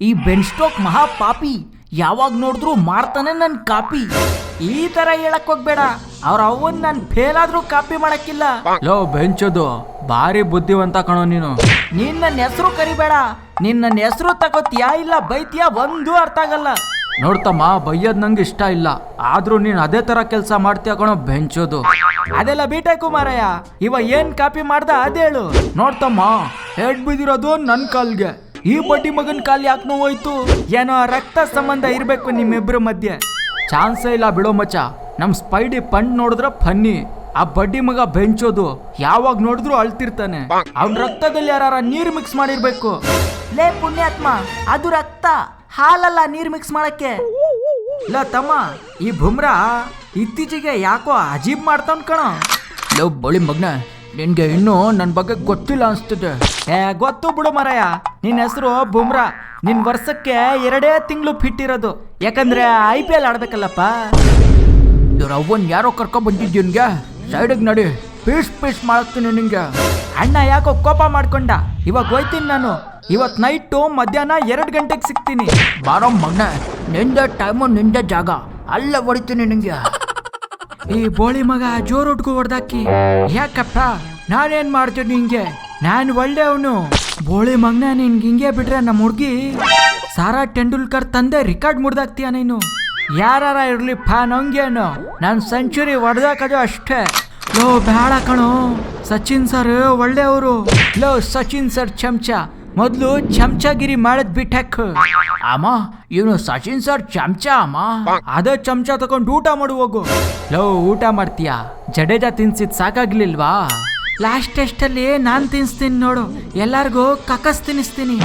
ಈ ಬೆನ್ ಸ್ಟೋಕ್ ಮಹಾ ಪಾಪಿ. ಯಾವಾಗ ನೋಡಿದ್ರು ಮಾಡ್ತಾನೆ ನನ್ನ ಕಾಪಿ. ಈ ತರ ಹೇಳಕ್ ಹೋಗ್ಬೇಡ. ಅವ್ರ ಅವನ್ ನನ್ ಫೇಲ್ ಆದ್ರೂ ಕಾಪಿ ಮಾಡಕ್ಕಿಲ್ಲ. ಲೋ ಬೆಂಚೋದು. ಭಾರಿ ಬುದ್ಧಿವಂತ ಕಣೋ ನೀನು. ನೀನ್ ನನ್ನ ಹೆಸರು ಕರಿಬೇಡ. ನೀನ್ ನನ್ನ ಹೆಸರು ತಗೋತಿಯಾ ಇಲ್ಲ ಬೈತಿಯಾ ಒಂದು ಅರ್ಥ ಆಗಲ್ಲ. ನೋಡ್ತಮ್ಮ ಬೈಯೋದ್ ನಂಗೆ ಇಷ್ಟ ಇಲ್ಲ. ಆದ್ರೂ ನೀನ್ ಅದೇ ತರ ಕೆಲಸ ಮಾಡ್ತೀಯ ಕಣೋ ಬೆಂಚೋದು. ಅದೆಲ್ಲ ಬೀಟೆ ಕುಮಾರಯ್ಯ. ಇವ ಏನ್ ಕಾಪಿ ಮಾಡ್ದ ಅದೇಳು. ನೋಡ್ತಮ್ಮ ಹೆಡ್ ಬಿದ್ದಿರೋದು ನನ್ ಕಾಲ್ಗೆ. ಈ ಬಡ್ಡಿ ಮಗನ್ ಕಾಲ್ ಯಾಕೆ ನೋವಾಯ್ತು? ಏನೋ ರಕ್ತ ಸಂಬಂಧ ಇರಬೇಕು ನಿಮ್ಮಿಬ್ರ ಮಧ್ಯೆ. ಚಾನ್ಸೇ ಇಲ್ಲ ಬಿಡೋ ಮಚ್ಚ. ನಮ್ ಸ್ಪೈಡಿ ಪಂಡ್ ನೋಡಿದ್ರ ಫನ್ನಿ. ಆ ಬಡ್ಡಿ ಮಗ ಬೆಂಚೋದು. ಯಾವಾಗ ನೋಡಿದ್ರು ಅಳ್ತಿರ್ತಾನೆ. ಅವ್ನ ರಕ್ತದಲ್ಲಿ ಯಾರ ನೀರ್ ಮಿಕ್ಸ್ ಮಾಡಿರ್ಬೇಕು. ಲೇ ಪುಣ್ಯಾತ್ಮ ಅದು ರಕ್ತ. ಹಾಲಲ್ಲ ನೀರ್ ಮಿಕ್ಸ್ ಮಾಡಕ್ಕೆ. ಇಲ್ಲ ತಮ್ಮ ಈ ಬುಮ್ರಾ ಇತ್ತೀಚೆಗೆ ಯಾಕೋ ಅಜೀಬ್ ಮಾಡ್ತಾನ್ ಕಣ. ಲವ್ ಬಳಿ ಮಗ್ನ ನಿನ್ಗೆ ಇನ್ನೂ ನನ್ನ ಬಗ್ಗೆ ಗೊತ್ತಿಲ್ಲ ಅನ್ಸ್ತಿದೆ. ಏ ಗೊತ್ತು ಬಿಡು ಮರಯ. ನಿನ್ನ ಹೆಸರು ಬುಮ್ರಾ. ನಿನ್ ವರ್ಷಕ್ಕೆ ಎರಡೇ ತಿಂಗಳು ಫಿಟ್ಟಿರೋದು ಯಾಕಂದ್ರೆ ಐ ಪಿ ಎಲ್ ಆಡ್ಬೇಕಲ್ಲಪ್ಪ. ಇವ್ರ ಅವ್ವನ್ ಯಾರೋ ಕರ್ಕೊಂಡ್ ಬಂದಿದ್ಯನ್ಗೆ ಸೈಡಿಗೆ ನಡಿ. ಪೀಸ್ ಪೀಸ್ ಮಾಡ್ತೀನಿ ನಿಂಗೆ ಅಣ್ಣ ಯಾಕೋ ಕೋಪ ಮಾಡ್ಕೊಂಡ. ಇವಾಗ ಹೋಯ್ತೀನಿ ನಾನು. ಇವತ್ ನೈಟು ಮಧ್ಯಾಹ್ನ ಎರಡು ಗಂಟೆಗೆ ಸಿಗ್ತೀನಿ. ಬಾರೋ ಮಗ್ನ. ನಿಂದ ಟೈಮು ನಿಂದ ಜಾಗ. ಅಲ್ಲೇ ಹೊಡಿತೀನಿ ನಿಂಗೆ ಈ ಬೋಳಿ ಮಗ ಜೋರು ಹುಡ್ಗು ಹೊಡ್ದಾಕಿ. ಯಾಕಪ್ಪ? ನಾನೇನ್ ಮಾಡ್ತೀನಿ ಹಿಂಗೆ ನಾನು ಒಳ್ಳೆಯವನು ಬೋಳಿ ಮಗ್ನ ನಿನ್ಗೆ ಹಿಂಗೆ ಬಿಟ್ರೆ ನಮ್ಮ ಹುಡ್ಗಿ ಸಾರಾ ಟೆಂಡೂಲ್ಕರ್ ತಂದೆ ರಿಕಾರ್ಡ್ ಮುಡ್ದಾಕ್ತೀಯ ನೀನು? ಯಾರಾರ ಇರ್ಲಿ ಫ್ಯಾನ್ ಹಂಗೇನು? ನಾನು ಸೆಂಚುರಿ ಹೊಡೆದಾಕದು ಅಷ್ಟೇ. ಲೋ ಬೇಡ ಕಣೋ. ಸಚಿನ್ ಸರ್ ಒಳ್ಳೆಯವರು ಲೋ, ಸಚಿನ್ ಸರ್ ಚಮಚ. ಮೊದ್ಲು ಚಮಚಗಿರಿ ಮಾಡದ್ ಬಿಟ್ಟಕ್ ಅಮ್ಮ, ಇವನು ಸಚಿನ್ ಸರ್ ಚಮಚ, ಅಮ್ಮ. ಅದೇ ಚಮಚ ತಗೊಂಡು ಊಟ ಮಾಡು ಹೋಗು. ಲೋ, ಊಟ ಮಾಡ್ತೀಯಾ? ಜಡೇಜಾ ತಿನ್ಸಿದ್ ಸಾಕಾಗ್ಲಿಲ್ವಾ? ಲಾಸ್ಟ್ ಟೆಸ್ಟಲ್ಲಿ ನಾನು ನಾನ್ ತಿನ್ಸ್ತೀನಿ ನೋಡು. ಎಲ್ಲರಿಗೂ ಕಕಸ್ ತಿನ್ನಿಸ್ತೀನಿ